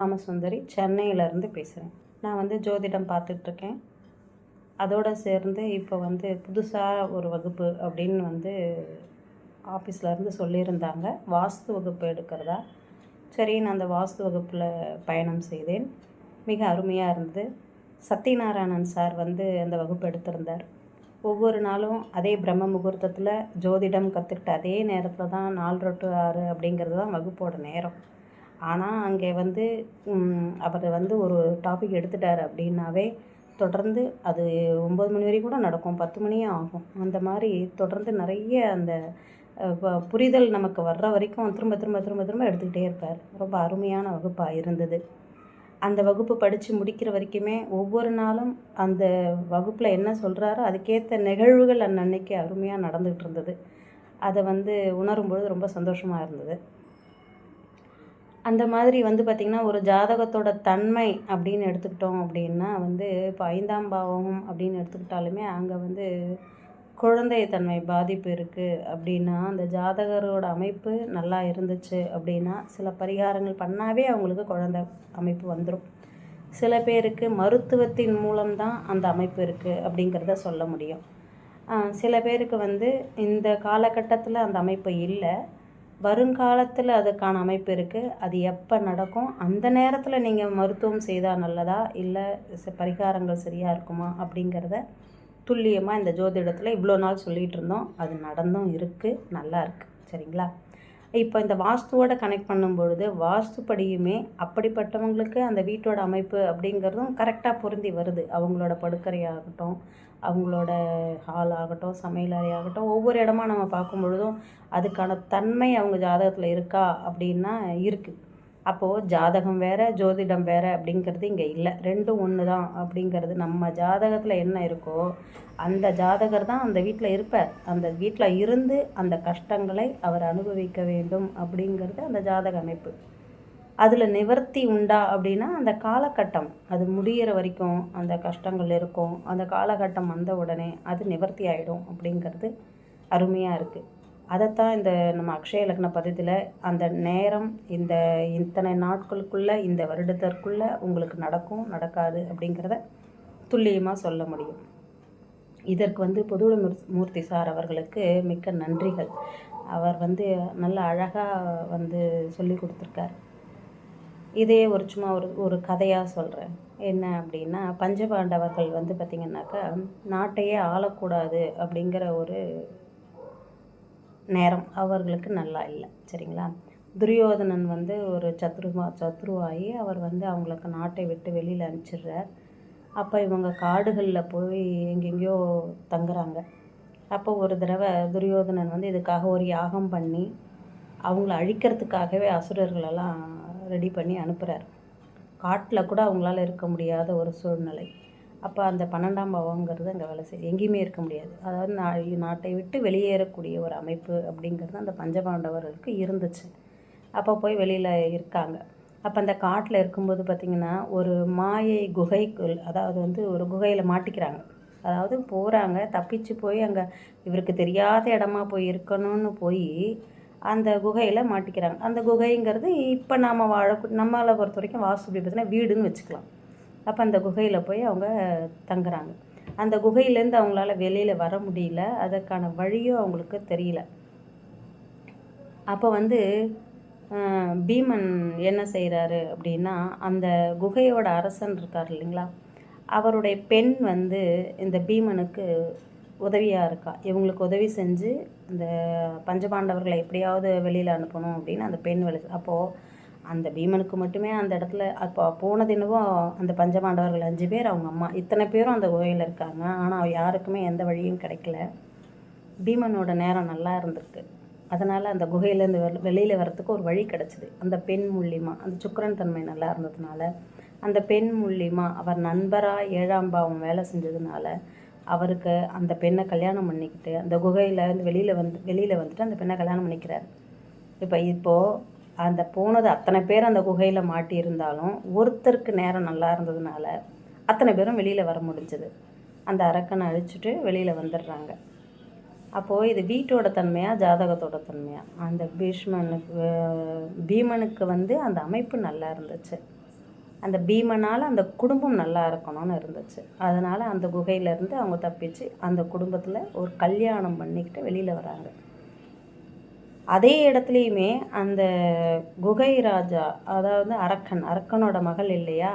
ராமசுந்தரி சென்னையிலேருந்து பேசுகிறேன் நான் வந்து ஜோதிடம் பார்த்துட்ருக்கேன். அதோடு சேர்ந்து இப்போ வந்து புதுசாக ஒரு வகுப்பு அப்படின்னு வந்து ஆஃபீஸ்லேருந்து சொல்லியிருந்தாங்க. வாஸ்து வகுப்பு எடுக்கிறதா? சரி நான் அந்த வாஸ்து வகுப்பில் பயணம் செய்தேன். மிக அருமையாக இருந்தது. சத்யநாராயணன் சார் வந்து அந்த வகுப்பு எடுத்திருந்தார். ஒவ்வொரு நாளும் அதே பிரம்ம முகூர்த்தத்தில் ஜோதிடம் கற்றுக்கிட்ட அதே நேரத்தில் தான் நாலு டு ஆறு அப்படிங்கிறது தான் வகுப்போட நேரம். ஆனால் அங்கே வந்து அவர் வந்து ஒரு டாபிக் எடுத்துட்டார் அப்படின்னாவே தொடர்ந்து அது ஒம்பது மணி வரைக்கும் கூட நடக்கும். பத்து மணியே ஆகும். அந்த மாதிரி தொடர்ந்து நிறைய அந்த புரிதல் நமக்கு வர்ற வரைக்கும் திரும்ப திரும்ப திரும்ப திரும்ப எடுத்துக்கிட்டே இருப்பார். ரொம்ப அருமையான வகுப்பாக இருந்தது. அந்த வகுப்பு படித்து முடிக்கிற வரைக்குமே ஒவ்வொரு நாளும் அந்த வகுப்பில் என்ன சொல்கிறாரோ அதுக்கேற்ற நிகழ்வுகள் அன்னன்னைக்கு அருமையாக நடந்துகிட்டு இருந்தது. அதை வந்து உணரும்பொழுது ரொம்ப சந்தோஷமாக இருந்தது. அந்த மாதிரி வந்து பார்த்திங்கன்னா ஒரு ஜாதகத்தோட தன்மை அப்படின்னு எடுத்துக்கிட்டோம் அப்படின்னா வந்து இப்போ ஐந்தாம் பாவம் அப்படின்னு எடுத்துக்கிட்டாலுமே அங்கே வந்து குழந்தை தன்மை பாதிப்பு இருக்குது அப்படின்னா அந்த ஜாதகரோட அமைப்பு நல்லா இருந்துச்சு அப்படின்னா சில பரிகாரங்கள் பண்ணாவே அவங்களுக்கு குழந்தை அமைப்பு வந்துடும் சில பேருக்கு மருத்துவத்தின் மூலம்தான் அந்த அமைப்பு இருக்குது அப்படிங்கிறத சொல்ல முடியும். சில பேருக்கு வந்து இந்த காலகட்டத்தில் அந்த அமைப்பு இல்லை. வருங்காலத்தில் அதுக்கான அமைப்பு இருக்குது அது எப்போ நடக்கும்? அந்த நேரத்தில் நீங்கள் மருத்துவம் செய்தால் நல்லதா? இல்லை ச- பரிகாரங்கள் சரியாக இருக்குமா? அப்படிங்கிறத துல்லியமாக இந்த ஜோதிடத்தில் இவ்வளோ நாள் சொல்லிகிட்டு இருந்தோம். அது நடந்தும் இருக்குது நல்லா இருக்குது சரிங்களா? இப்போ இந்த வாஸ்துவோட கனெக்ட் பண்ணும் பொழுது வாஸ்துப்படியுமே அப்படிப்பட்டவங்களுக்கு அந்த வீட்டோட அமைப்பு அப்படிங்கிறதும் கரெக்டாக பொருந்தி வருது. அவங்களோட படுக்கறையாகட்டும் அவங்களோட ஹால் ஆகட்டும் சமையலறை ஆகட்டும் ஒவ்வொரு இடமா நம்ம பார்க்கும் பொழுதும் அதுக்கான தன்மை அவங்க ஜாதகத்தில் இருக்கா அப்படின்னா இருக்குது அப்போது ஜாதகம் வேறு ஜோதிடம் வேறு அப்படிங்கிறது இங்கே இல்லை. ரெண்டும் ஒன்று தான் அப்படிங்கிறது. நம்ம ஜாதகத்தில் என்ன இருக்கோ அந்த ஜாதகர் தான் அந்த வீட்டில் இருப்பார். அந்த வீட்டில் இருந்து அந்த கஷ்டங்களை அவர் அனுபவிக்க வேண்டும் அப்படிங்கிறது அந்த ஜாதக அமைப்பு. அதில் நிவர்த்தி உண்டா அப்படின்னா அந்த காலகட்டம். அது முடியிற வரைக்கும் அந்த கஷ்டங்கள் இருக்கும். அந்த காலகட்டம் வந்த உடனே அது நிவர்த்தி ஆகிடும் அப்படிங்கிறது அருமையாக இருக்குது அதைத்தான் இந்த நம்ம அக்ஷய லக்ன பதித்தில் அந்த நேரம் இந்த இத்தனை நாட்களுக்குள்ளே இந்த வருடத்திற்குள்ளே உங்களுக்கு நடக்கும் நடக்காது அப்படிங்கிறத துல்லியமாக சொல்ல முடியும். இதற்கு வந்து பொதுவுட மூர்த்தி சார் அவர்களுக்கு மிக்க நன்றிகள். அவர் வந்து நல்ல அழகாக வந்து சொல்லி கொடுத்துருக்கார். இதே ஒரு சும்மா ஒரு ஒரு கதையாக சொல்கிறேன் என்ன அப்படின்னா பஞ்சபாண்டவர்கள் வந்து பார்த்திங்கனாக்கா நாட்டையே ஆளக்கூடாது அப்படிங்கிற ஒரு நேரம். அவர்களுக்கு நல்லா இல்லை. சரிங்களா? துரியோதனன் வந்து ஒரு சத்ருமா சத்ருவாகி அவர் வந்து அவங்களுக்கு நாட்டை விட்டு வெளியில் அனுப்பிச்சிடுறார். அப்போ இவங்க காடுகளில் போய் எங்கெங்கேயோ தங்குறாங்க. அப்போ ஒரு தடவை துரியோதனன் வந்து இதுக்காக ஒரு யாகம் பண்ணி அவங்கள அழிக்கிறதுக்காகவே அசுரர்களெல்லாம் ரெடி பண்ணி அனுப்புகிறார் காட்டில் கூட அவங்களால இருக்க முடியாத ஒரு சூழ்நிலை. அப்போ அந்த பன்னெண்டாம் பாவங்கிறது அங்கே வேலை செய்யுது. எங்கேயுமே இருக்க முடியாது. அதாவது நா- நாட்டை விட்டு வெளியேறக்கூடிய ஒரு அமைப்பு அப்படிங்கிறது அந்த பஞ்சபாண்டவர்களுக்கு இருந்துச்சு. அப்போ போய் வெளியில் இருக்காங்க. அப்போ அந்த காட்டில் இருக்கும்போது பார்த்திங்கன்னா ஒரு மாயை குகைக்குள் அதாவது வந்து ஒரு குகையில் மாட்டிக்கிறாங்க. அதாவது போகிறாங்க தப்பிச்சு போய் அங்கே இவருக்கு தெரியாத இடமா போய் இருக்கணும்னு போய் அந்த குகையில் மாட்டிக்கிறாங்க. அந்த குகைங்கிறது இப்போ நாம் வாழ நம்மளை பொறுத்த வரைக்கும் வாஸ்து பார்த்தீங்கன்னா வீடுன்னு வச்சுக்கலாம். அப்போ அந்த குகையில் போய் அவங்க தங்குறாங்க. அந்த குகையிலேருந்து அவங்களால வெளியில் வர முடியல. அதற்கான வழியும் அவங்களுக்கு தெரியல. அப்போ வந்து பீமன் என்ன செய்கிறாரு அப்படின்னா அந்த குகையோட அரசன் இருக்கார் இல்லைங்களா? அவருடைய பெண் வந்து இந்த பீமனுக்கு உதவியாக இருக்கா? இவங்களுக்கு உதவி செஞ்சு இந்த பஞ்சபாண்டவர்களை எப்படியாவது வெளியில் அனுப்பணும் அப்படின்னு அந்த பெண் வெளி அப்போது அந்த பீமனுக்கு மட்டுமே அந்த இடத்துல அப்போ போனது என்னவோ அந்த பஞ்சபாண்டவர்கள் அஞ்சு பேர் அவங்க அம்மா. இத்தனை பேரும் அந்த குகையில் இருக்காங்க. ஆனால் யாருக்குமே எந்த வழியும் கிடைக்கல. பீமனோட நேரம் நல்லா இருந்திருக்கு. அதனால் அந்த குகையிலேருந்து வெ வெளியில் வரத்துக்கு ஒரு வழி கிடச்சிது. அந்த பெண் மூலியமா அந்த சுக்கரன் தன்மை நல்லா இருந்ததுனால. அந்த பெண் மூலியமா அவர் நண்பராக ஏழாம் பாவம் வேலை செஞ்சதுனால அவருக்கு அந்த பெண்ணை கல்யாணம் பண்ணிக்கிட்டு அந்த குகையிலேருந்து வெளியில் வந்து வெளியில் வந்துட்டு அந்த பெண்ணை கல்யாணம் பண்ணிக்கிறார். இப்போ இப்போது அந்த போனது அத்தனை பேர் அந்த குகையில் மாட்டியிருந்தாலும் ஒருத்தருக்கு நேரம் நல்லா இருந்ததுனால அத்தனை பேரும் வெளியில் வர முடிஞ்சது. அந்த அரக்கனை அழிச்சிட்டு வெளியில் வந்துடுறாங்க. அப்போது இது வீட்டோட தன்மையாக ஜாதகத்தோட தன்மையாக அந்த பீஷ்மனுக்கு பீமனுக்கு வந்து அந்த அமைப்பு நல்லா இருந்துச்சு. அந்த பீமனால் அந்த குடும்பம் நல்லா இருக்கணும்னு இருந்துச்சு. அதனால் அந்த குகையிலேருந்து அவங்க தப்பிச்சு அந்த குடும்பத்தில் ஒரு கல்யாணம் பண்ணிக்கிட்டு வெளியில் வராங்க. அதே இடத்துலையுமே அந்த குகை ராஜா அதாவது அரக்கன் அரக்கனோட மகள் இல்லையா?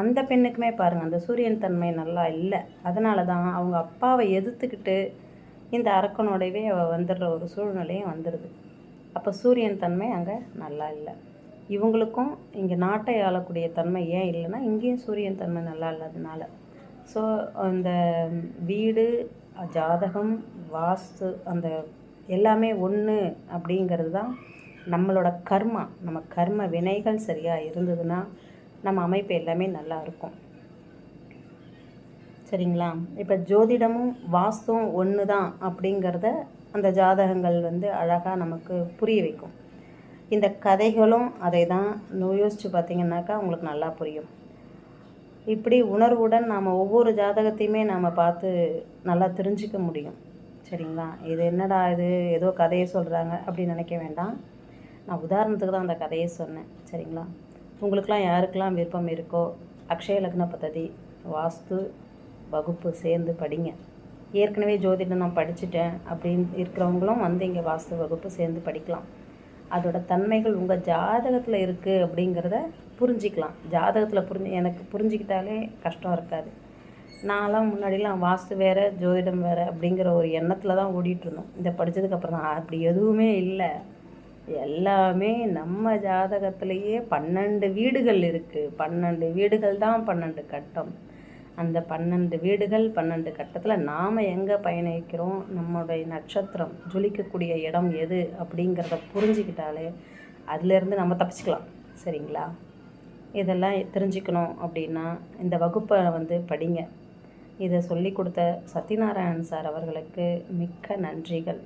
அந்த பெண்ணுக்குமே பாருங்கள் அந்த சூரியன் தன்மை நல்லா இல்லை. அதனால தான் அவங்க அப்பாவை எதிர்த்துக்கிட்டு இந்த அரக்கனோடவே அவள் வந்துடுற ஒரு சூழ்நிலையும் வந்துடுது அப்போ சூரியன் தன்மை அங்கே நல்லா இல்லை. இவங்களுக்கும் இங்கே நாட்டை ஆளக்கூடிய தன்மை ஏன் இல்லைன்னா இங்கேயும் சூரியன் தன்மை நல்லா இல்லாதனால. ஸோ அந்த வீடு ஜாதகம் வாஸ்து அந்த எல்லாமே ஒன்று அப்படிங்கிறது தான் நம்மளோட கர்மா. நம்ம கர்ம வினைகள் சரியாக இருந்ததுன்னா நம்ம அமைப்பு எல்லாமே நல்லா இருக்கும். சரிங்களா? இப்போ ஜோதிடமும் வாஸ்தும் ஒன்று தான் அப்படிங்கிறத அந்த ஜாதகங்கள் வந்து அழகாக நமக்கு புரிய வைக்கும். இந்த கதைகளும் அதை தான் யோசித்து பார்த்தீங்கன்னாக்கா உங்களுக்கு நல்லா புரியும். இப்படி உணர்வுடன் நாம் ஒவ்வொரு ஜாதகத்தையுமே நாம் பார்த்து நல்லா தெரிஞ்சிக்க முடியும். சரிங்களா? இது என்னடா இது? ஏதோ கதையை சொல்கிறாங்க அப்படின்னு நினைக்க வேண்டாம். நான் உதாரணத்துக்கு தான் அந்த கதையை சொன்னேன். சரிங்களா? உங்களுக்கெலாம் யாருக்கெல்லாம் விருப்பம் இருக்கோ அக்ஷய லக்ன பத்ததி வாஸ்து வகுப்பு சேர்ந்து படிங்க. ஏற்கனவே ஜோதிடம் நான் படிச்சுட்டேன் அப்படின்னு இருக்கிறவங்களும் வந்து இங்கே வாஸ்து வகுப்பு சேர்ந்து படிக்கலாம். அதோட தன்மைகள் உங்கள் ஜாதகத்தில் இருக்குது அப்படிங்கிறத புரிஞ்சிக்கலாம். ஜாதகத்தில் புரிஞ்சு எனக்கு புரிஞ்சிக்கிட்டாலே கஷ்டம் இருக்காது. நான்லாம் முன்னாடிலாம் வாஸ்து வேறு ஜோதிடம் வேறு அப்படிங்கிற ஒரு எண்ணத்தில் தான் ஓடிட்டுருந்தோம். இந்த படித்ததுக்கப்புறம் தான். அப்படி எதுவுமே இல்லை. எல்லாமே நம்ம ஜாதகத்திலேயே பன்னெண்டு வீடுகள் இருக்குது பன்னெண்டு வீடுகள் தான் பன்னெண்டு கட்டம். அந்த பன்னெண்டு வீடுகள் பன்னெண்டு கட்டத்தில் நாம் எங்கே பயணிக்கிறோம்? நம்மளுடைய நட்சத்திரம் ஜொலிக்கக்கூடிய இடம் எது அப்படிங்கிறத புரிஞ்சுக்கிட்டாலே அதுலேருந்து நம்ம தப்பிச்சுக்கலாம். சரிங்களா? இதெல்லாம் தெரிஞ்சுக்கணும் அப்படின்னா இந்த வகுப்பை வந்து படிங்க. இதை சொல்லி கொடுத்த சத்யநாராயணன் சார் அவர்களுக்கு மிக்க நன்றிகள்.